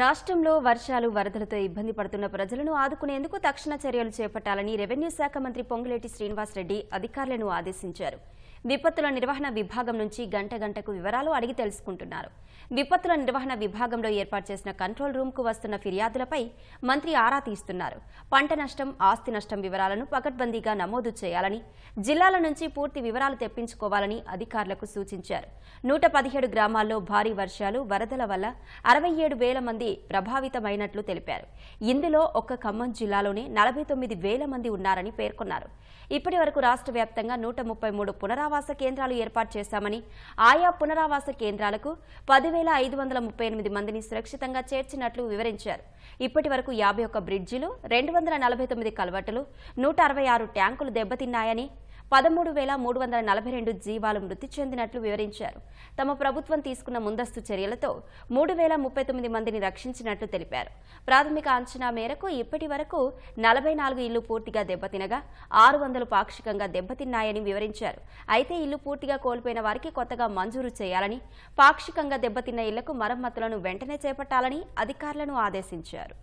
రాష్ట్రంలో వర్షాలు వరదలతో ఇబ్బంది పడుతున్న ప్రజలను ఆదుకునేందుకు తక్షణ చర్యలు చేపట్టాలని రెవెన్యూ శాఖ మంత్రి పొంగులేటి శ్రీనివాసరెడ్డి అధికారులను ఆదేశించారు. విపత్తుల నిర్వహణ విభాగం నుంచి గంట గంటకు వివరాలు అడిగి తెలుసుకుంటున్నారు. విపత్తుల నిర్వహణ విభాగంలో ఏర్పాటు చేసిన కంట్రోల్ రూమ్కు వస్తున్న ఫిర్యాదులపై మంత్రి ఆరా తీస్తున్నారు. పంట నష్టం ఆస్తి నష్టం వివరాలను పకడ్బందీగా నమోదు చేయాలని జిల్లాల నుంచి పూర్తి వివరాలు తెప్పించుకోవాలని అధికారులకు సూచించారు. నూట పదిహేడు గ్రామాల్లో భారీ వర్షాలు వరదల వల్ల అరవై ఏడు వేల మంది ప్రభావితమైనట్లు తెలిపారు. ఇందులో ఒక్క ఖమ్మం జిల్లాలోనే నలభై తొమ్మిది వేల మంది ఉన్నారని పేర్కొన్నారు. ఇప్పటి వరకు రాష్ట్ర వ్యాప్తంగా నూట ముప్పై మూడు పునరావాస కేంద్రాలు ఏర్పాటు చేశామని ఆయా పునరావాస కేంద్రాలకు పదివేల ఐదు వందల ముప్పై ఎనిమిది మందిని సురక్షితంగా చేర్చినట్లు వివరించారు. ఇప్పటి వరకు యాభై ఒక్క బ్రిడ్జిలు రెండు వందల నలభై తొమ్మిది కలవట్టులు నూట అరవై ఆరు ట్యాంకులు దెబ్బతిన్నాయని పదమూడు వేల మూడు వందల నలభై రెండు జీవాలు మృతి చెందినట్లు వివరించారు. తమ ప్రభుత్వం తీసుకున్న ముందస్తు చర్యలతో మూడు వేల ముప్పై తొమ్మిది మందిని రక్షించినట్లు తెలిపారు. ప్రాథమిక అంచనా మేరకు ఇప్పటి వరకు నలభై నాలుగు ఇళ్ళు పూర్తిగా దెబ్బతినగా ఆరు వందలు పాక్షికంగా దెబ్బతిన్నాయని వివరించారు. అయితే ఇల్లు పూర్తిగా కోల్పోయిన వారికి కొత్తగా మంజూరు చేయాలని పాక్షికంగా దెబ్బతిన్న ఇళ్ళకు మరమ్మతులను వెంటనే చేపట్టాలని అధికారులను ఆదేశించారు.